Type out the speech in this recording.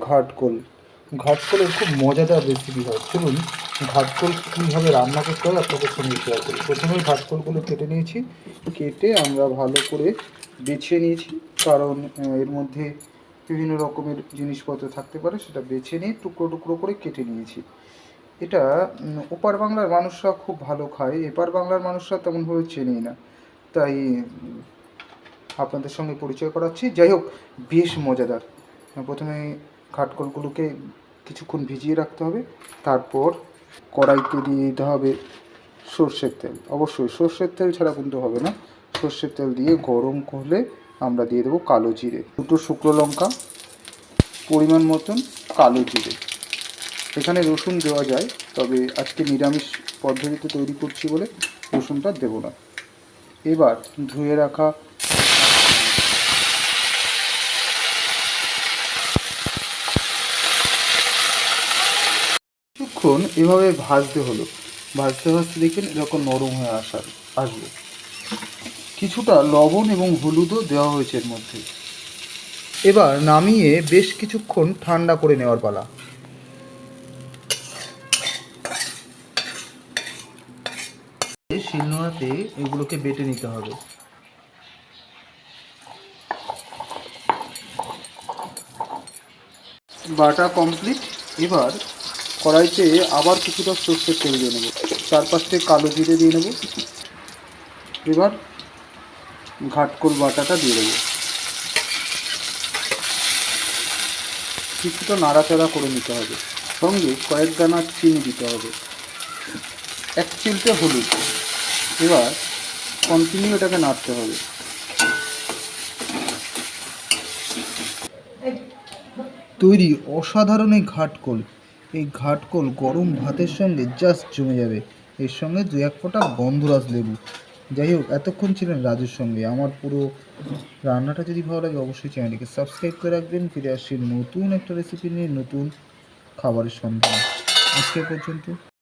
ঘাটকোল। ঘাটকোলের খুব মজাদার রেসিপি হয়। চলুন ঘাটকোল কীভাবে রান্না করতে হয় আপনাদের সঙ্গে শেয়ার করি। প্রথমে ঘাটকোলগুলো কেটে নিয়েছি। কেটে আমরা ভালো করে বেছে নিয়েছি। কারণ এর মধ্যে বিভিন্ন রকমের জিনিসপত্র থাকতে পারে, সেটা বেছে নিয়ে টুকরো টুকরো করে কেটে নিয়েছি। এটা ওপার বাংলার মানুষরা খুব ভালো খায়। এপার বাংলার মানুষরা তেমনভাবে চেনেই না। তাই আপনাদের সঙ্গে পরিচয় করাচ্ছি। যাই হোক, বেশ মজাদার। প্রথমে ঘাটকলগুলোকে কিছুক্ষণ ভিজিয়ে রাখতে হবে। তারপর কড়াইতে দিয়ে দিতে হবে সর্ষের তেল। অবশ্যই সর্ষের তেল ছাড়া কিন্তু হবে না। সর্ষের তেল দিয়ে গরম করলে আমরা দিয়ে দেবো কালো জিরে। দুটো শুকনো লঙ্কা, পরিমাণ মতন কালো জিরে। এখানে রসুন দেওয়া যায়, তবে আজকে নিরামিষ পদ্ধতিতে তৈরি করছি বলে রসুনটা দেবো না। এবার ধুয়ে রাখা কিছুক্ষণ এভাবে ভাজতে হলো। ভাজতে ভাজতে দেখেন এরকম নরম হয়ে আসার, আসবে। কিছুটা লবণ এবং হলুদও দেওয়া হয়েছে এর মধ্যে। এবার নামিয়ে বেশ কিছুক্ষণ ঠান্ডা করে নেওয়ার পালা। শিলনোড়াতে এগুলোকে বেটে নিতে হবে। বাটা কমপ্লিট। এবার কড়াইতে আবার কিছুটা সর্ষের তেল দিয়ে নেব। থেকে কালো জিরে দিয়ে নেব। এবার ঘাটকোল বাটাটা দিয়ে দেবো। কিছুটা নাড়াচাড়া করে নিতে হবে। সঙ্গে কয়েক দানা চিনি দিতে হবে। এক চিলটে হলুদ। এবার কন্টিনিউ এটাকে নাড়তে হবে। তৈরি অসাধারণ এই ঘাটকোল। এই ঘাটকোল গরম ভাতের সঙ্গে জাস্ট জমে যাবে। এর সঙ্গে দু এক ফোঁটা গন্ধরাজ লেবু। যাই হোক, এতক্ষণ ছিলেন রাজুর সঙ্গে। আমার পুরো রান্নাটা যদি ভালো লাগে, অবশ্যই চ্যানেলটিকে সাবস্ক্রাইব করে রাখবেন। ফিরে আসছি নতুন একটা রেসিপি নিয়ে, নতুন খাবারের সন্ধান। আজকে পর্যন্ত।